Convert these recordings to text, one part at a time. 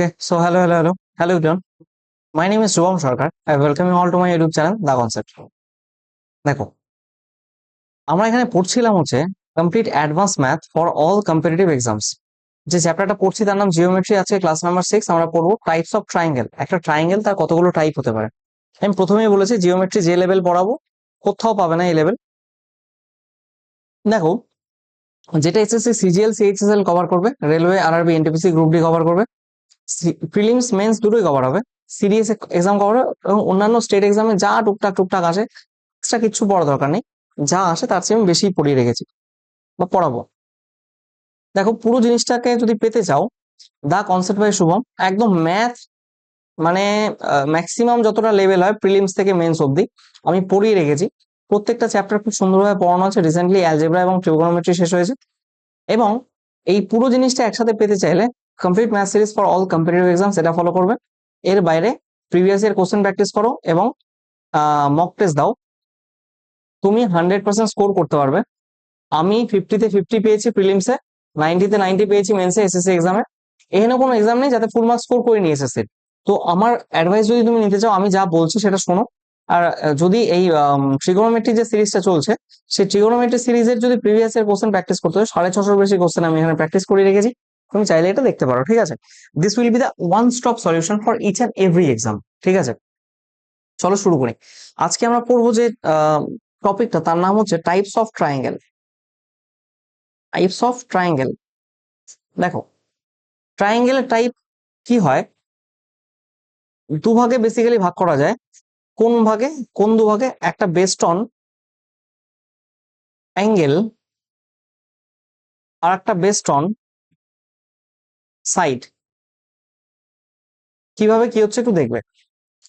Okay, so hello, hello, hello, hello everyone. My name is Shubham Sarkar. I welcome you all to my YouTube channel, The. দেখো আমরা এখানে পড়ছিলাম হচ্ছে complete advance math for all competitive exams যে চ্যাপ্টারটা পড়ছি তার নাম জিওমেট্রি আছে ক্লাস নাম্বার সিক্স আমরা পড়ব টাইপস অফ ট্রাইঙ্গেল একটা ট্রাইঙ্গেল তার কতগুলো টাইপ হতে পারে আমি প্রথমেই বলেছি জিওমেট্রি যে লেভেল পড়াবো কোথাও পাবে না এই লেভেল দেখো যেটা এসএসসি সিজিএল সিএইচএসএল কভার করবে railway RRB NTPC group D cover করবে প্রিলিমস মেন্স দুটোই কভার হবে। সিরিয়াস এক্সাম কভার হবে এবং অন্যান্য স্টেট এক্সামে যা টুকটাক টুকটাক আসে এক্সট্রা কিচ্ছু পড়া দরকার নেই। যা আসে তার চেয়ে আমি বেশি পড়িয়ে রেখেছি বা পড়াবো। দেখো, পুরো জিনিসটাকে যদি পেতে চাও, দা কনসেপ্ট বাই শুভম, একদম ম্যাথ মানে ম্যাক্সিমাম যতটা লেভেল হয় প্রিলিমস থেকে মেন্স অবধি, আমি পড়িয়ে রেখেছি। প্রত্যেকটা চ্যাপ্টার খুব সুন্দরভাবে পড়ানো আছে রিসেন্টলি অ্যালজেব্রা এবং ট্রিগোনোমেট্রি শেষ হয়েছে। এবং এই পুরো জিনিসটা একসাথে পেতে চাইলে complete math series for all competitive exam সেটা ফলো করবে। এর বাইরে প্রিভিয়াস ইয়ার কোশ্চেন প্র্যাকটিস করো এবং মক টেস্ট দাও। তুমি হান্ড্রেড পার্সেন্ট স্কোর করতে পারবে। আমি ফিফটিতে ফিফটি পেয়েছি প্রিলিমসে নাইনটিতে নাইনটি পেয়েছি মেন্সে এসএসসি এক্সামে এখানে কোনো এক্সাম নেই যাতে ফুল মার্কস স্কোর করে নিয়ে এসএসসি তো আমার অ্যাডভাইস যদি তুমি নিতে চাও, আমি যা বলছি সেটা শোনো। আর যদি এই ট্রিগোনোমেট্রি যে সিরিজটা চলছে, সেই ট্রিগোনোমেট্রি সিরিজের যদি প্রিভিয়াস ইয়ার কোশ্চেন প্র্যাকটিস করতে হয়, সাড়ে ছশোর বেশি কোশ্চেন আমি এখানে প্র্যাকটিস করে রেখেছি। তুমি চাইলে এটা দেখতে পারো, ঠিক আছে? This will be the one stop solution for each and every exam ঠিক আছে? চলো শুরু করি। আজকে আমরা পড়ব যে টপিকটা তার নাম হচ্ছে types of triangle types of triangle দেখো ট্রায়াঙ্গেলের টাইপ কি হয়? দুভাগে বেসিক্যালি ভাগ করা যায়। কোন ভাগে? কোন দুভাগে? একটা বেস্ট অন অ্যাঙ্গেল আর একটা বেস্ট অন সাইড। কীভাবে কি হচ্ছে একটু দেখবে।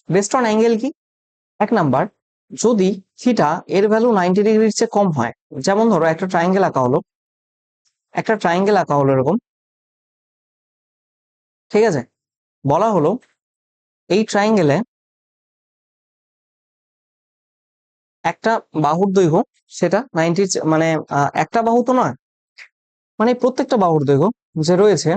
বেস্ট অন অ্যাঙ্গেল কি? এক নাম্বার, যদি থিটা এর ভ্যালু নাইনটি ডিগ্রির চেয়ে কম হয়, যেমন ধরো একটা ট্রায়াঙ্গেল আঁকা হলো, একটা ট্রায়াঙ্গেল আঁকা হলো এরকম, ঠিক আছে? বলা হলো এই ট্রায়াঙ্গেলে একটা বাহুর দৈর্ঘ্য, সেটা নাইনটি মানে একটা বাহু তো নয় মানে প্রত্যেকটা বাহুর দৈর্ঘ্য যে রয়েছে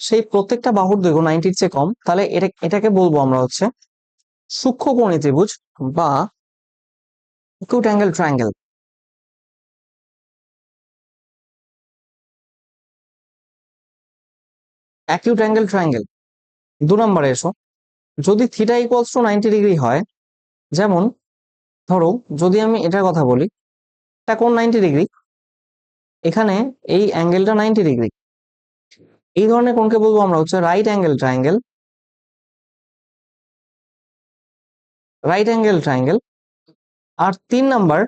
সেই প্রত্যেকটা বাহুর দৈর্ঘ্য নাইনটির চেয়ে কম, তাহলে এটা, এটাকে বলব আমরা হচ্ছে সূক্ষ্মকোণী ত্রিভুজ বা acute angle triangle. Acute angle triangle দু নম্বরে এসো। যদি theta equals to ninety degree হয়, যেমন, ধরো, যদি আমি এটার কথা বলি, এটা কোন নাইনটি ডিগ্রি এখানে এই অ্যাঙ্গেলটা নাইনটি ডিগ্রি এই ধরনের কোনকে বলব আমরা? হচ্ছে right angle triangle right angle triangle আর তিন নাম্বার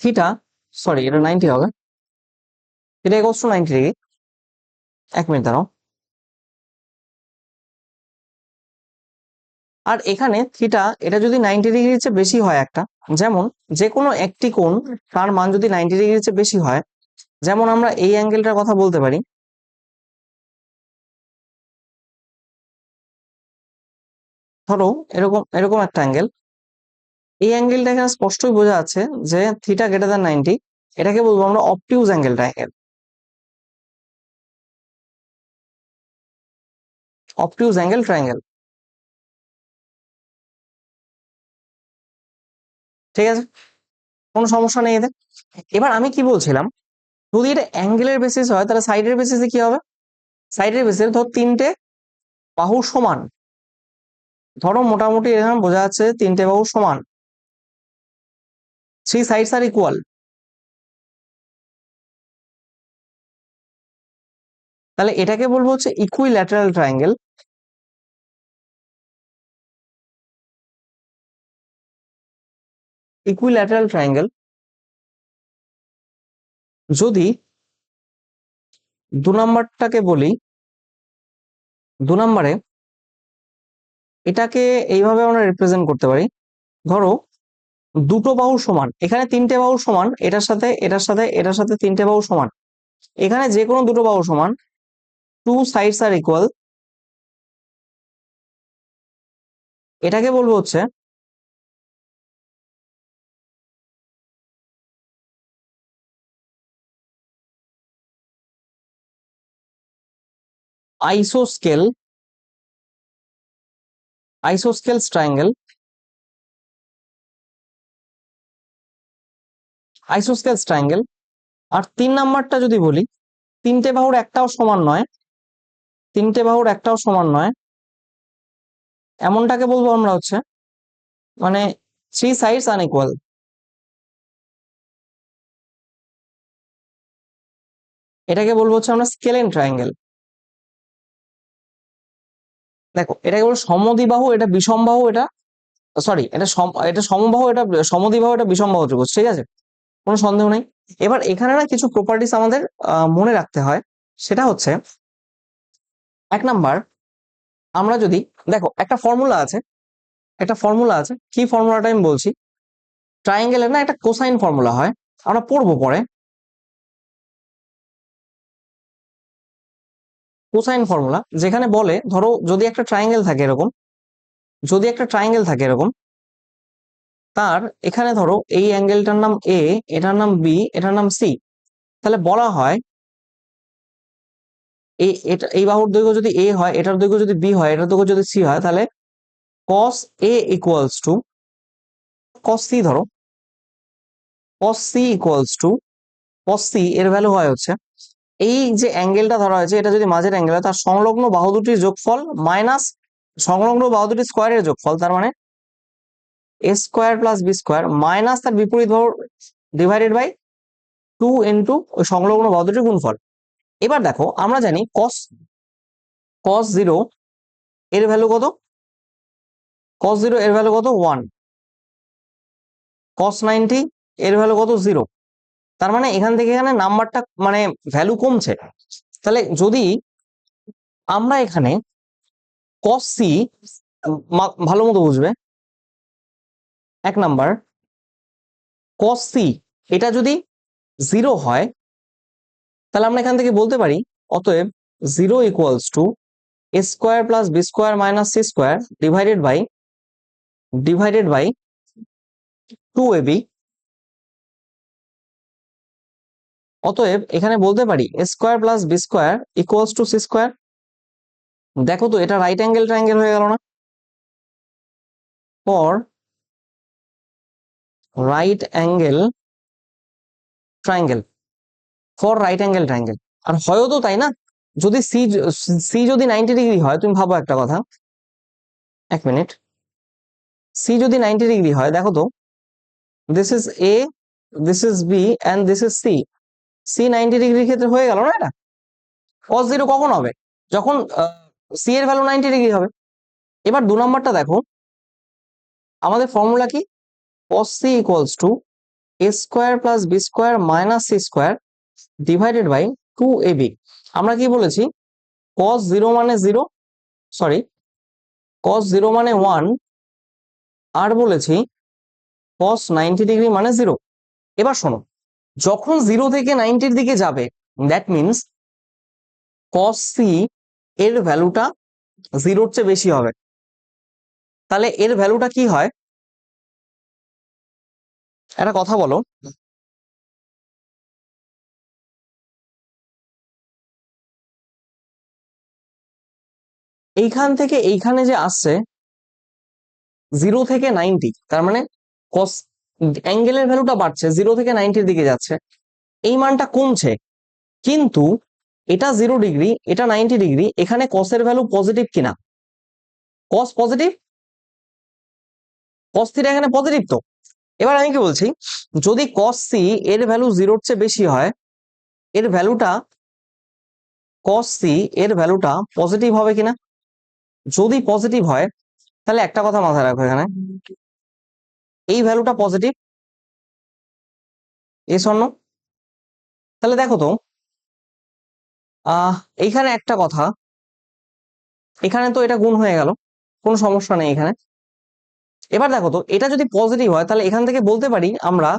থিটা সরি এটা নাইনটি হবে। এটা টু নাইনটি ডিগ্রি এক মিনিট দাঁড়াও। আর এখানে থিটা এটা যদি নাইনটি ডিগ্রির চেয়ে বেশি হয় একটা, যেমন যে কোনো একটি কোণ, তার মান যদি নাইনটি ডিগ্রির চেয়ে বেশি হয়, যেমন আমরা এই অ্যাঙ্গেলটার কথা বলতে পারি ধরো এরকম এরকম একটা অ্যাঙ্গেল এই অ্যাঙ্গেলটা এখানে স্পষ্টই বোঝা যাচ্ছে যে থিটা গ্রেটার দ্যান নাইনটি এটাকে বলব আমরা obtuse angle triangle obtuse angle triangle ঠিক আছে? কোনো সমস্যা নেই এতে। এবার আমি কি বলছিলাম? যদি এটা অ্যাঙ্গেলের বেসিস হয়, তাহলে সাইডের বেসিসে কি হবে? সাইডের বেসিসে ধর তিনটে বাহু সমান। ধরো মোটামুটি এখানে বোঝা যাচ্ছে তিনটে বাহু সমান। থ্রি সাইডস আর ইকুয়াল তাহলে এটাকে বলব হচ্ছে ইকুইল্যাটারাল ট্রায়াঙ্গেল ইকুইল্যাটারাল ট্রায়াঙ্গেল যদি দু নাম্বারটাকে বলি, দু নাম্বারে এটাকে এইভাবে আমরা রিপ্রেজেন্ট করতে পারি। ধরো, দুটো বাহু সমান, এখানে তিনটে বাহু সমান, এটার সাথে এটার সাথে এটার সাথে তিনটে বাহু সমান। এখানে যে কোনো দুটো বাহু সমান টু সাইডস আর ইকুয়াল এটাকে বলব হচ্ছে আইসোস্কেল আইসোস্কেলস ট্রায়াঙ্গেল আইসোস্কেলস ট্রায়াঙ্গেল আর তিন নাম্বারটা যদি বলি, তিনটে বাহুর একটাও সমান নয়। তিনটে বাহুর একটাও সমান নয়। এমনটাকে বলব আমরা হচ্ছে মানে থ্রি সাইডস আনইকুয়াল এটাকে বলব হচ্ছে আমরা স্কেলেন ট্রায়াঙ্গেল দেখো, এটাকে বলব সমদ্বিবাহু, এটা বিষমবাহু, এটা সরি এটা এটা সমবাহু, এটা সমদ্বিবাহু, এটা বিষমবাহু ত্রিভুজ ঠিক আছে? কোনো সন্দেহ নেই? এবার এখানে না কিছু প্রপার্টিস আমাদের মনে রাখতে হয়। সেটা হচ্ছে, এক নাম্বার, আমরা যদি, দেখো, একটা ফর্মুলা আছে, একটা ফর্মুলা আছে, কি ফর্মুলাটা আমি বলছি? ট্রায়াঙ্গেলের না একটা কোসাইন ফর্মুলা হয়, আমরা পড়ব পরে। কোসাইন ফর্মুলা, যেখানে বলে, ধরো যদি একটা ট্রায়াঙ্গেল থাকে এরকম, যদি একটা ট্রায়াঙ্গেল থাকে এরকম, তার এখানে ধরো এই অ্যাঙ্গেলটার নাম এ এটার নাম বি এটার নাম সি তাহলে বলা হয় এই এটা, এই বাহুর দৈর্ঘ্য যদি এ হয়, এটার দৈর্ঘ্য যদি বি হয়, এটার দৈর্ঘ্য যদি সি হয়, তাহলে cos A equals to cos C ধরো cos C equals to cos C এর ভ্যালু হয় হচ্ছে এই যে অ্যাঙ্গেলটা ধরা হয়েছে, এটা যদি মাঝের অ্যাঙ্গেল হয়, তার সংলগ্ন বাহু দুটির যোগফল মাইনাস সংলগ্ন বাহু দুটির স্কোয়ারের যোগফল, তার মানে A square plus B square minus তার বিপরীত বাহু ডিভাইডেড বাই টু ইন্টু ওই সংলগ্ন বাহু দুটির গুণফল। এবার দেখো, আমরা জানি কস কস জিরো এর ভ্যালু কত? কস জিরো এর ভ্যালু কত? ওয়ান কস নাইনটি এর ভ্যালু কত? জিরো তার মানে এখান থেকে এখানে নাম্বারটা মানে ভ্যালু কমছে। তাহলে যদি আমরা এখানে cos সি ভালো মতো বুঝবে। এক নাম্বার cos সি এটা যদি জিরো হয়, তাহলে আমরা এখান থেকে বলতে পারি, অতএব zero equals to a square plus b square minus c square divided by divided by two a b অতএব এখানে বলতে পারি square plus b square equals to c square দেখো তো এটা রাইট অ্যাঙ্গেল ট্রাঙ্গেল হয়ে গেল না? For right angle triangle for right angle triangle আর হয়ও তো তাই না? যদি সি সি যদি নাইনটি ডিগ্রি হয়, তুমি ভাবো একটা কথা। এক মিনিট সি যদি নাইনটি ডিগ্রি হয়, দেখো তো। This is a this is b and this is c c ninety ডিগ্রির ক্ষেত্রে হয়ে গেল না এটা? Cos জিরো কখন হবে? যখন সি এর ভ্যালু নাইনটি ডিগ্রি হবে। এবার দু নম্বরটা দেখো। আমাদের ফর্মুলা কি? Cos c equals to a square plus b square minus c square divided by two a b আমরা কি বলেছি? Cos জিরো মানে জিরো সরি cos জিরো মানে ওয়ান আর বলেছি cos নাইনটি ডিগ্রি মানে জিরো এবার শোনো যখন জিরো থেকে নাইনটির দিকে যাবে দ্যাট মিনস cos c এর ভ্যালুটা জিরোর চেয়ে বেশি হবে। তাহলে এর ভ্যালুটা কি হয়? একটা কথা বলো। এইখান থেকে এইখানে যে আসছে জিরো থেকে নাইনটি তার মানে কস অ্যাঙ্গেলের ভ্যালুটা বাড়ছে জিরো থেকে নাইনটির দিকে যাচ্ছে। এই মানটা কমছে, কিন্তু এটা জিরো ডিগ্রি এটা নাইনটি ডিগ্রি এখানে কসের ভ্যালু পজিটিভ কিনা? কস পজিটিভ কস থিটা এখানে পজিটিভ তো। এবার আমি কি বলছি, যদি কস সি এর ভ্যালু জিরোর চেয়ে বেশি হয়, এর ভ্যালুটা কস সি এর ভ্যালুটা পজিটিভ হবে কিনা? যদি পজিটিভ হয়, তাহলে একটা কথা মাথায় রাখো এখানে। এই ভ্যালুটা পজিটিভ এ স্বর্ণ তাহলে দেখো তো এইখানে একটা কথা, এখানে তো এটা গুণ হয়ে গেল, কোনো সমস্যা নেই এখানে। এবার দেখো তো, এটা যদি পজিটিভ হয়, তাহলে এখান থেকে বলতে পারি আমরা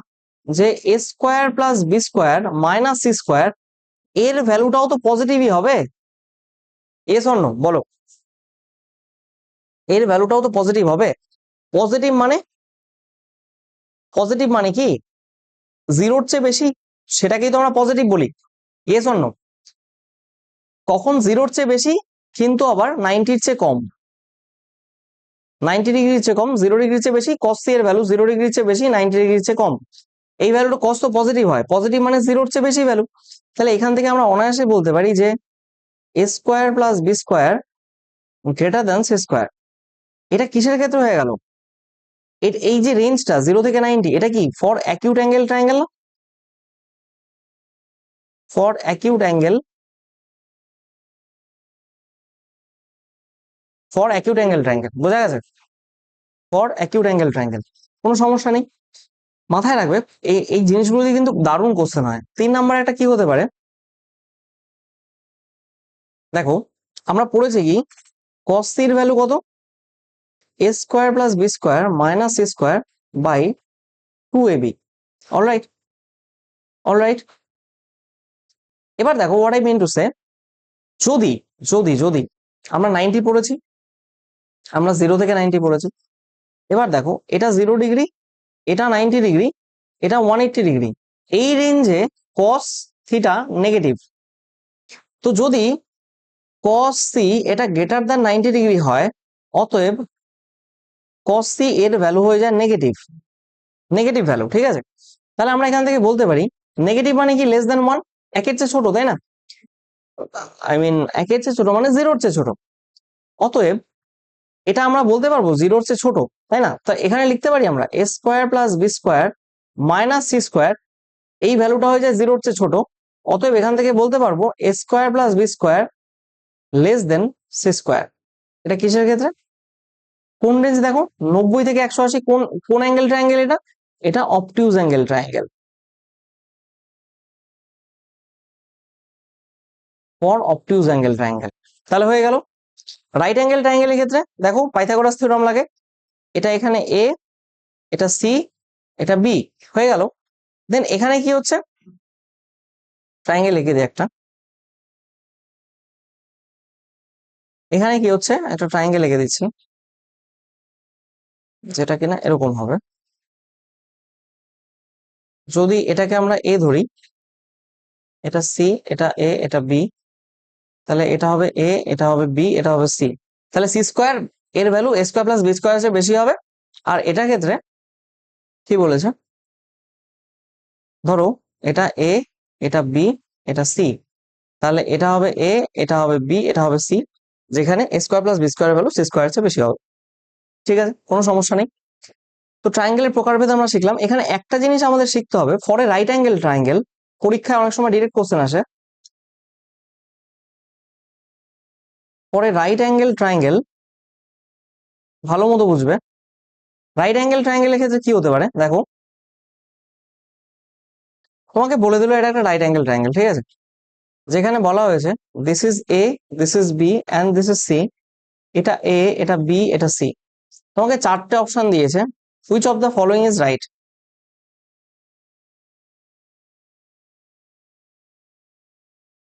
যে a square plus b square minus c square এর ভ্যালুটাও তো পজিটিভই হবে? এ স্বর্ণ বলো। এর ভ্যালুটাও তো পজিটিভ হবে? পজিটিভ মানে পজিটিভ মানে কি? জিরোর চেয়ে বেশি, সেটাকেই তো আমরা পজিটিভ বলি। ইয়েস অন্য কখন জিরোর চেয়ে বেশি, কিন্তু আবার নাইনটির চেয়ে কম। নাইনটি ডিগ্রির চেয়ে কম জিরো ডিগ্রির চেয়ে বেশি কস সি এর ভ্যালু জিরো ডিগ্রির চেয়ে বেশি নাইনটি ডিগ্রির চেয়ে কম। এই ভ্যালুটা কস তো পজিটিভ হয়। পজিটিভ মানে জিরোর চেয়ে বেশি ভ্যালু তাহলে এখান থেকে আমরা অনায়াসে বলতে পারি যে a square plus b square greater than c square এটা কিসের ক্ষেত্রে হয়ে গেল? এই যে রেঞ্জটা জিরো থেকে নাইনটি এটা কি ফর অ্যাকিউট অ্যাঙ্গেল ট্রায়াঙ্গেল না? For acute angle for acute angle triangle বোঝা গেছে? ফর অ্যাকিউট অ্যাঙ্গেল ট্রায়াঙ্গেল কোনো সমস্যা নেই। মাথায় রাখবে, এই এই জিনিসগুলো দিয়ে কিন্তু দারুণ কোশ্চেন হয়। তিন নাম্বার একটা কি হতে পারে? দেখো, আমরা পড়েছি কি এর ভ্যালু কত? A square plus b square minus c square by two a b alright alright এবার দেখো what I mean to say যদি যদি যদি আমরা নাইনটি পড়েছি, আমরা জিরো থেকে নাইনটি পড়েছি, এবার দেখো এটা জিরো ডিগ্রি এটা নাইনটি ডিগ্রি এটা ওয়ান এইট্টি ডিগ্রি এই রেঞ্জে কস থিটা নেগেটিভ তো যদি কস সি এটা গ্রেটার দ্যান নাইনটি ডিগ্রি হয়, অতএব কস সি এর ভ্যালু হয়ে যায় নেগেটিভ নেগেটিভ ভ্যালু ঠিক আছে? তাহলে আমরা এখান থেকে বলতে পারি নেগেটিভ মানে কি লেস দেন ওয়ান একের চেয়ে ছোট, তাই না? আই মিন একের চেয়ে ছোট মানে জিরোর চেয়ে ছোট। অতএব, এটা আমরা বলতে পারব জিরোর চেয়ে ছোট, তাই না? তো এখানে লিখতে পারি আমরা a square plus b square minus c square এই ভ্যালুটা হয়ে যায় জিরোর চেয়ে ছোট। অতএব এখান থেকে বলতে পারব a square plus b square less than c square এটা কিসের ক্ষেত্রে? কোন রেঞ্জ দেখো? নব্বই থেকে একশো আশি, কোন কোন অ্যাঙ্গেল ট্রায়াঙ্গেল এটা? এটা obtuse angle triangle for obtuse angle triangle তাহলে হয়ে গেল। রাইট অ্যাঙ্গেল ট্রায়াঙ্গেলের ক্ষেত্রে দেখো পাইথাগোরাস থিওরাম লাগে। এটা এখানে এ এটা সি এটা বি হয়ে গেল। দেন এখানে কি হচ্ছে? ট্রায়াঙ্গেল লিখে দিই একটা। এখানে কি হচ্ছে? একটা ট্রায়াঙ্গেল লিখে দিচ্ছি। যেটা কিনা এরকম হবে। যদি এটাকে আমরা এ ধরি, এটা সি এটা এ এটা বি তাহলে এটা হবে এ এটা হবে বি এটা হবে সি তাহলে সি স্কোয়ার এর value a square plus b square বেশি হবে। আর এটা ক্ষেত্রে কি বলেছে? ধরো, এটা এ এটা বি এটা সি তাহলে এটা হবে এ এটা হবে বি এটা হবে সি যেখানে a square plus b square value c square চেয়ে বেশি হবে। ঠিক আছে? কোনো সমস্যা নেই। তো ট্রায়াঙ্গেলের প্রকারভেদ আমরা শিখলাম। এখানে একটা জিনিস আমাদের শিখতে হবে। ফরে রাইট অ্যাঙ্গেল ট্রায়াঙ্গেল পরীক্ষায় অনেক সময় ডিরেক্ট কোশ্চেন আসে। পরে রাইট অ্যাঙ্গেল ট্রায়াঙ্গেল ভালো মতো বুঝবে। রাইট অ্যাঙ্গেল ট্রায়াঙ্গেলের ক্ষেত্রে কি হতে পারে? দেখো। তোমাকে বলে দিল এটা একটা রাইট অ্যাঙ্গেল ট্রায়াঙ্গেল ঠিক আছে? যেখানে বলা হয়েছে this is a this is b and this is c এটা এ এটা বি এটা সি তোমাকে চারটে অপশন দিয়েছে। Which of the following is right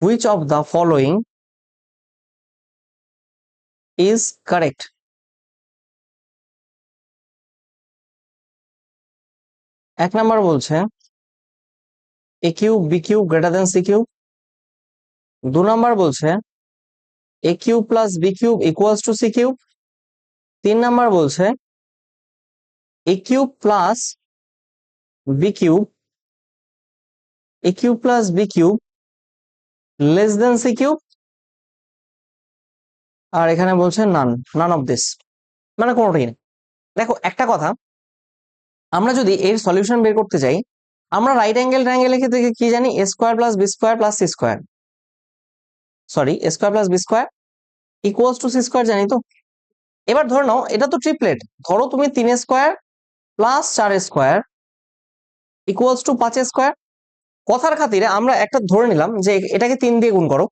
which of the following is correct এক নাম্বার বলছে a cube b cube greater than c cube. দু number বলছে a cube plus b cube equals to c cube. তিন number বলছে a cube plus b cube a cube plus b cube less than c cube আর এখানে বলছে নান none of this মানে কোনোটাই নেই দেখো, একটা কথা, আমরা যদি এর সলিউশন বের করতে চাই আমরা রাইট অ্যাঙ্গেল ট্রায়াঙ্গেলের ক্ষেত্রে কি জানি a square plus b square plus c square sorry a square plus b square equals to c square জানি তো? এবার ধরে নাও, এটা তো ট্রিপলেট ধরো তুমি তিন স্কোয়ার প্লাস চার স্কোয়ার ইকুয়ালস টু পাঁচ স্কোয়ার কথার খাতিরে আমরা একটা ধরে নিলাম যে এটাকে তিন দিয়ে গুণ করো।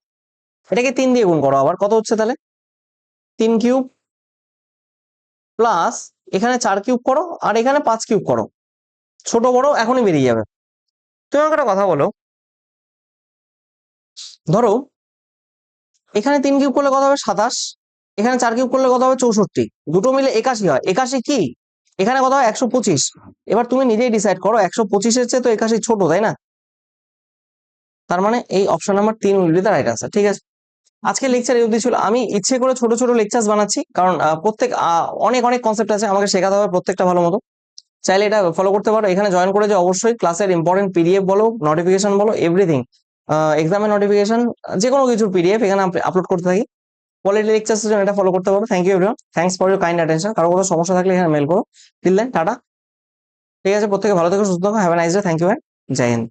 এটাকে তিন দিয়ে গুণ করো আবার। কত হচ্ছে তাহলে? তিন কিউব প্লাস এখানে চার কিউব করো আর এখানে পাঁচ কিউব করো। ছোট বড় এখনই বেরিয়ে যাবে। তুমি আমাকে একটা কথা বলো। ধরো, এখানে তিন কিউব করলে কত হবে? সাতাশ। এখানে চার কিউব করলে কত হবে? চৌষট্টি। দুটো মিলে একাশি হয়। একাশি কি? এখানে কত হয়? একশো পঁচিশ। এবার তুমি নিজেই ডিসাইড করো। একশো পঁচিশের চেয়ে তো একাশি ছোট, তাই না? তার মানে এই অপশন নাম্বার তিন will be the right answer ঠিক আছে? আজকে লেকচার এই ছিল। আমি ইচ্ছে করে ছোট ছোট লেকচার বানাচ্ছি, কারণ প্রত্যেক অনেক অনেক কনসেপ্ট আছে। আমাকে শেখাতে হবে প্রত্যেকটা ভালো মতো। চাইলে এটা ফলো করতে পারো। এখানে জয়েন করে যে অবশ্যই ক্লাসের ইম্পর্টেন্ট পিডিএফ বলো নোটিফিকেশন বলো এভরিথিং এক্সামের নোটিফিকেশন যে কোনো কিছুর পিডিএফ এখানে আপলোড করতে থাকি। কোয়ালিটি লেকচার্সের জন্য এটা ফলো করতে পারো। Thank you everyone thanks for your kind attention কারও কোনো সমস্যা থাকলে এখানে মেল করো। দিলেন টাটা। ঠিক আছে, প্রত্যেকে ভালো থেকো, সুস্থ থাকো। Have a nice day thank you Joy Hind